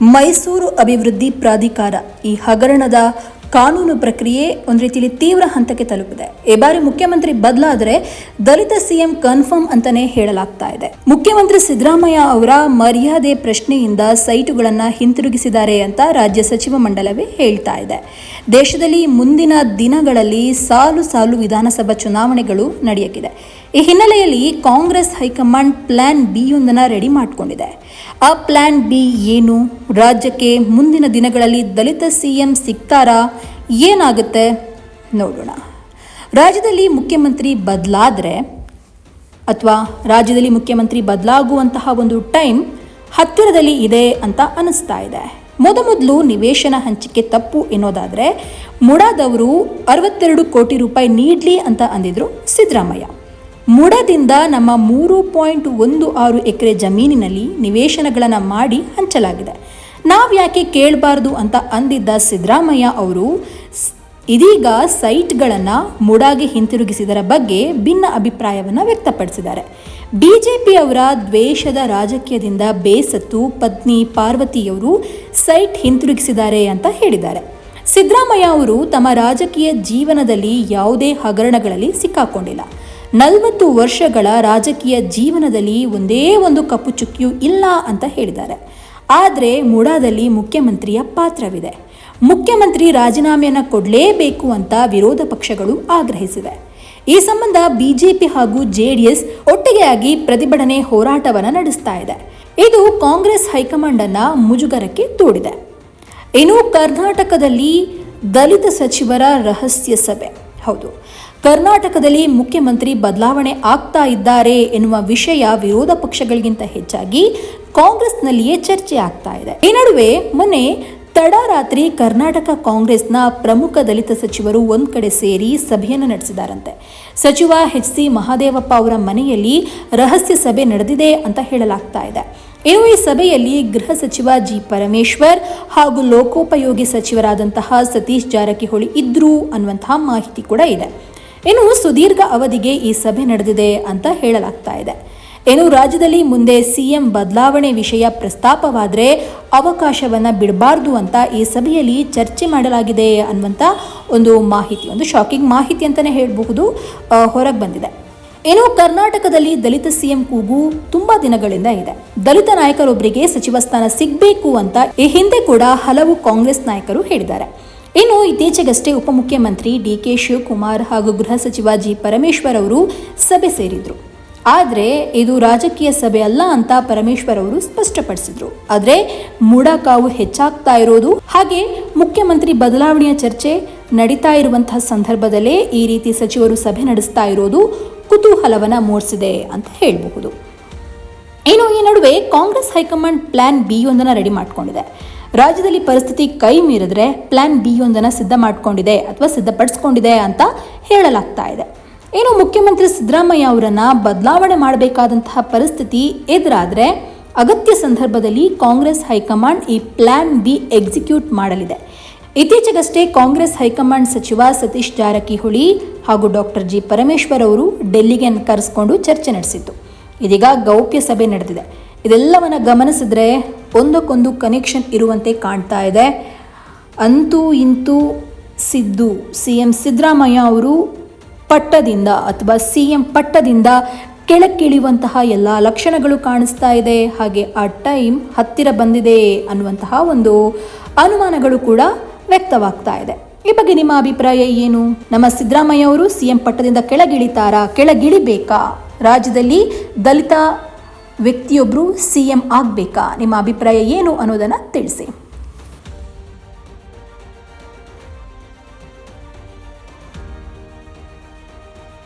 ಮೈಸೂರು ಅಭಿವೃದ್ಧಿ ಪ್ರಾಧಿಕಾರ ಈ ಹಗರಣದ ಕಾನೂನು ಪ್ರಕ್ರಿಯೆ ಒಂದು ರೀತಿಯಲ್ಲಿ ತೀವ್ರ ಹಂತಕ್ಕೆ ತಲುಪಿದೆ. ಈ ಬಾರಿ ಮುಖ್ಯಮಂತ್ರಿ ಬದಲಾದರೆ ದಲಿತ ಸಿಎಂ ಕನ್ಫರ್ಮ್ ಅಂತಾನೆ ಹೇಳಲಾಗ್ತಾ ಇದೆ. ಮುಖ್ಯಮಂತ್ರಿ ಸಿದ್ದರಾಮಯ್ಯ ಅವರ ಮರ್ಯಾದೆ ಪ್ರಶ್ನೆಯಿಂದ ಸೈಟುಗಳನ್ನು ಹಿಂತಿರುಗಿಸಿದ್ದಾರೆ ಅಂತ ರಾಜ್ಯ ಸಚಿವ ಮಂಡಲವೇ ಹೇಳ್ತಾ ಇದೆ. ದೇಶದಲ್ಲಿ ಮುಂದಿನ ದಿನಗಳಲ್ಲಿ ಸಾಲು ಸಾಲು ವಿಧಾನಸಭಾ ಚುನಾವಣೆಗಳು ನಡೆಯಕ್ಕಿದೆ ಈ ಹಿನ್ನೆಲೆಯಲ್ಲಿ Congress high command plan B ready ಮಾಡಿಕೊಂಡಿದೆ. ಆ ಪ್ಲಾನ್ ಬಿ ಏನು? ರಾಜ್ಯಕ್ಕೆ ಮುಂದಿನ ದಿನಗಳಲ್ಲಿ ದಲಿತ ಸಿಎಂ ಸಿಗ್ತಾರಾ? ಏನಾಗುತ್ತೆ? ನೋಡೋಣ. ರಾಜ್ಯದಲ್ಲಿ ಮುಖ್ಯಮಂತ್ರಿ ಬದಲಾದರೆ ಅಥವಾ ರಾಜ್ಯದಲ್ಲಿ ಮುಖ್ಯಮಂತ್ರಿ ಬದಲಾಗುವಂತಹ ಒಂದು ಟೈಮ್ ಹತ್ತಿರದಲ್ಲಿ ಇದೆ ಅಂತ ಅನಿಸ್ತಾ ಇದೆ. ಮೊದಮೊದಲು ನಿವೇಶನ ಹಂಚಿಕೆ ತಪ್ಪು ಎನ್ನೋದಾದರೆ ಮುಡಾದವರು ಅರವತ್ತೆರಡು ಕೋಟಿ ರೂಪಾಯಿ ನೀಡಲಿ ಅಂತ ಅಂದಿದ್ರು ಸಿದ್ದರಾಮಯ್ಯ. ಮುಡದಿಂದ ನಮ್ಮ ಮೂರು ಪಾಯಿಂಟ್ ಒಂದು ಆರು ಎಕರೆ ಜಮೀನಿನಲ್ಲಿ ನಿವೇಶನಗಳನ್ನು ಮಾಡಿ ಹಂಚಲಾಗಿದೆ. ನಾವು ಯಾಕೆ ಕೇಳಬಾರ್ದು ಅಂತ ಅಂದಿದ್ದ ಸಿದ್ದರಾಮಯ್ಯ ಅವರು ಇದೀಗ ಸೈಟ್ಗಳನ್ನು ಮುಡಾಗಿ ಹಿಂತಿರುಗಿಸಿದರ ಬಗ್ಗೆ ಭಿನ್ನ ಅಭಿಪ್ರಾಯವನ್ನು ವ್ಯಕ್ತಪಡಿಸಿದ್ದಾರೆ. ಬಿ ಜೆ ಪಿಯವರ ದ್ವೇಷದ ರಾಜಕೀಯದಿಂದ ಬೇಸತ್ತು ಪತ್ನಿ ಪಾರ್ವತಿಯವರು ಸೈಟ್ ಹಿಂತಿರುಗಿಸಿದ್ದಾರೆ ಅಂತ ಹೇಳಿದ್ದಾರೆ. ಸಿದ್ದರಾಮಯ್ಯ ಅವರು ತಮ್ಮ ರಾಜಕೀಯ ಜೀವನದಲ್ಲಿ ಯಾವುದೇ ಹಗರಣಗಳಲ್ಲಿ ಸಿಕ್ಕಾಕೊಂಡಿಲ್ಲ. ನಲವತ್ತು ವರ್ಷಗಳ ರಾಜಕೀಯ ಜೀವನದಲ್ಲಿ ಒಂದೇ ಒಂದು ಕಪ್ಪು ಚುಕ್ಕಿಯೂ ಇಲ್ಲ ಅಂತ ಹೇಳಿದ್ದಾರೆ. ಆದರೆ ಮುಡಾದಲ್ಲಿ ಮುಖ್ಯಮಂತ್ರಿಯ ಪಾತ್ರವಿದೆ. ಮುಖ್ಯಮಂತ್ರಿ ರಾಜೀನಾಮೆಯನ್ನು ಕೊಡಲೇಬೇಕು ಅಂತ ವಿರೋಧ ಪಕ್ಷಗಳು ಆಗ್ರಹಿಸಿವೆ. ಈ ಸಂಬಂಧ ಬಿಜೆಪಿ ಹಾಗೂ ಜೆಡಿಎಸ್ ಒಟ್ಟಿಗೆಯಾಗಿ ಪ್ರತಿಭಟನೆ ಹೋರಾಟವನ್ನು ನಡೆಸ್ತಾ ಇದೆ. ಇದು ಕಾಂಗ್ರೆಸ್ ಹೈಕಮಾಂಡ್ ಅನ್ನ ಮುಜುಗರಕ್ಕೆ ತೋಡಿದೆ. ಇನ್ನು ಕರ್ನಾಟಕದಲ್ಲಿ ದಲಿತ ಸಚಿವರ ರಹಸ್ಯ ಸಭೆ. ಹೌದು, ಕರ್ನಾಟಕದಲ್ಲಿ ಮುಖ್ಯಮಂತ್ರಿ ಬದಲಾವಣೆ ಆಗ್ತಾ ಇದ್ದಾರೆ ಎನ್ನುವ ವಿಷಯ ವಿರೋಧ ಪಕ್ಷಗಳಿಗಿಂತ ಹೆಚ್ಚಾಗಿ ಕಾಂಗ್ರೆಸ್ನಲ್ಲಿಯೇ ಚರ್ಚೆ ಆಗ್ತಾ ಇದೆ. ಈ ನಡುವೆ ಮೊನ್ನೆ ತಡರಾತ್ರಿ ಕರ್ನಾಟಕ ಕಾಂಗ್ರೆಸ್ನ ಪ್ರಮುಖ ದಲಿತ ಸಚಿವರು ಒಂದು ಕಡೆ ಸೇರಿ ಸಭೆಯನ್ನು ನಡೆಸಿದಾರಂತೆ. ಸಚಿವ ಎಚ್ ಸಿ ಮಹಾದೇವಪ್ಪ ಅವರ ಮನೆಯಲ್ಲಿ ರಹಸ್ಯ ಸಭೆ ನಡೆದಿದೆ ಅಂತ ಹೇಳಲಾಗ್ತಾ ಇದೆ. ಇನ್ನು ಈ ಸಭೆಯಲ್ಲಿ ಗೃಹ ಸಚಿವ ಜಿ ಪರಮೇಶ್ವರ್ ಹಾಗೂ ಲೋಕೋಪಯೋಗಿ ಸಚಿವರಾದಂತಹ ಸತೀಶ್ ಜಾರಕಿಹೊಳಿ ಇದ್ರು ಅನ್ನುವಂತಹ ಮಾಹಿತಿ ಕೂಡ ಇದೆ. ಇನ್ನು ಸುದೀರ್ಘ ಅವಧಿಗೆ ಈ ಸಭೆ ನಡೆದಿದೆ ಅಂತ ಹೇಳಲಾಗ್ತಾ ಇದೆ. ಇನ್ನು ರಾಜ್ಯದಲ್ಲಿ ಮುಂದೆ ಸಿಎಂ ಬದಲಾವಣೆ ವಿಷಯ ಪ್ರಸ್ತಾಪವಾದರೆ ಅವಕಾಶವನ್ನು ಬಿಡಬಾರ್ದು ಅಂತ ಈ ಸಭೆಯಲ್ಲಿ ಚರ್ಚೆ ಮಾಡಲಾಗಿದೆ ಅನ್ನುವಂಥ ಒಂದು ಮಾಹಿತಿ, ಒಂದು ಶಾಕಿಂಗ್ ಮಾಹಿತಿ ಅಂತಲೇ ಹೇಳಬಹುದು ಹೊರಗೆ ಬಂದಿದೆ. ಏನು ಕರ್ನಾಟಕದಲ್ಲಿ ದಲಿತ ಸಿಎಂ ಕೂಗು ತುಂಬಾ ದಿನಗಳಿಂದ ಇದೆ. ದಲಿತ ನಾಯಕರೊಬ್ಬರಿಗೆ ಸಚಿವ ಸ್ಥಾನ ಸಿಗಬೇಕು ಅಂತ ಈ ಹಿಂದೆ ಕೂಡ ಹಲವು ಕಾಂಗ್ರೆಸ್ ನಾಯಕರು ಹೇಳಿದ್ದಾರೆ. ಇನ್ನು ಇತ್ತೀಚೆಗಷ್ಟೇ ಉಪಮುಖ್ಯಮಂತ್ರಿ ಡಿ ಕೆ ಶಿವಕುಮಾರ್ ಹಾಗೂ ಗೃಹ ಸಚಿವ ಜಿ ಪರಮೇಶ್ವರ್ ಅವರು ಸಭೆ ಸೇರಿದ್ರು. ಆದರೆ ಇದು ರಾಜಕೀಯ ಸಭೆ ಅಲ್ಲ ಅಂತ ಪರಮೇಶ್ವರ್ ಅವರು ಸ್ಪಷ್ಟಪಡಿಸಿದ್ರು. ಆದರೆ ಮುಡಕಾವು ಹೆಚ್ಚಾಗ್ತಾ ಇರೋದು, ಹಾಗೆ ಮುಖ್ಯಮಂತ್ರಿ ಬದಲಾವಣೆಯ ಚರ್ಚೆ ನಡೀತಾ ಇರುವಂತಹ ಸಂದರ್ಭದಲ್ಲೇ ಈ ರೀತಿ ಸಚಿವರು ಸಭೆ ನಡೆಸ್ತಾ ಇರೋದು ಕುತೂಹಲವನ್ನ ಮೂಡಿಸಿದೆ ಅಂತ ಹೇಳಬಹುದು. ಇನ್ನು ಈ ನಡುವೆ Congress high command plan B ಒಂದನ್ನು ರೆಡಿ ಮಾಡಿಕೊಂಡಿದೆ. ರಾಜ್ಯದಲ್ಲಿ ಪರಿಸ್ಥಿತಿ ಕೈ ಮೀರಿದ್ರೆ ಪ್ಲಾನ್ ಬಿ ಒಂದನ್ನು ಸಿದ್ಧ ಮಾಡಿಕೊಂಡಿದೆ ಅಥವಾ ಸಿದ್ಧಪಡಿಸ್ಕೊಂಡಿದೆ ಅಂತ ಹೇಳಲಾಗ್ತಾ ಇದೆ. ಇನ್ನು ಮುಖ್ಯಮಂತ್ರಿ ಸಿದ್ದರಾಮಯ್ಯ ಅವರನ್ನು ಬದಲಾವಣೆ ಮಾಡಬೇಕಾದಂತಹ ಪರಿಸ್ಥಿತಿ ಎದುರಾದರೆ ಅಗತ್ಯ ಸಂದರ್ಭದಲ್ಲಿ ಕಾಂಗ್ರೆಸ್ ಹೈಕಮಾಂಡ್ ಈ ಪ್ಲಾನ್ ಬಿ ಎಕ್ಸಿಕ್ಯೂಟ್ ಮಾಡಲಿದೆ. ಇತ್ತೀಚೆಗಷ್ಟೇ ಕಾಂಗ್ರೆಸ್ ಹೈಕಮಾಂಡ್ ಸಚಿವ ಸತೀಶ್ ಜಾರಕಿಹೊಳಿ ಹಾಗೂ ಡಾಕ್ಟರ್ ಜಿ ಪರಮೇಶ್ವರ್ ಅವರು ಡೆಲ್ಲಿಗೆ ಕರೆಸ್ಕೊಂಡು ಚರ್ಚೆ ನಡೆಸಿತ್ತು. ಇದೀಗ ಗೌಪ್ಯ ಸಭೆ ನಡೆದಿದೆ. ಇದೆಲ್ಲವನ್ನ ಗಮನಿಸಿದ್ರೆ ಒಂದಕ್ಕೊಂದು ಕನೆಕ್ಷನ್ ಇರುವಂತೆ ಕಾಣ್ತಾ ಇದೆ. ಅಂತೂ ಇಂತೂ ಸಿದ್ದು, ಸಿ ಎಂ ಸಿದ್ದರಾಮಯ್ಯ ಅವರು ಪಟ್ಟದಿಂದ ಅಥವಾ ಸಿ ಎಂ ಪಟ್ಟದಿಂದ ಕೆಳಕ್ಕಿಳಿಯುವಂತಹ ಎಲ್ಲ ಲಕ್ಷಣಗಳು ಕಾಣಿಸ್ತಾ ಇದೆ. ಹಾಗೆ ಆ ಟೈಮ್ ಹತ್ತಿರ ಬಂದಿದೆ ಅನ್ನುವಂತಹ ಒಂದು ಅನುಮಾನಗಳು ಕೂಡ ವ್ಯಕ್ತವಾಗ್ತಾ ಇದೆ. ಈ ಬಗ್ಗೆ ನಿಮ್ಮ ಅಭಿಪ್ರಾಯ ಏನು? ನಮ್ಮ ಸಿದ್ದರಾಮಯ್ಯ ಅವರು ಸಿಎಂ ಪಟ್ಟದಿಂದ ಕೆಳಗಿಳಿತಾರಾ? ಕೆಳಗಿಳಿಬೇಕಾ? ರಾಜ್ಯದಲ್ಲಿ ದಲಿತ ವ್ಯಕ್ತಿಯೊಬ್ಬರು ಸಿ ಎಂ ಆಗಬೇಕಾ? ನಿಮ್ಮ ಅಭಿಪ್ರಾಯ ಏನು ಅನ್ನೋದನ್ನು ತಿಳಿಸಿ.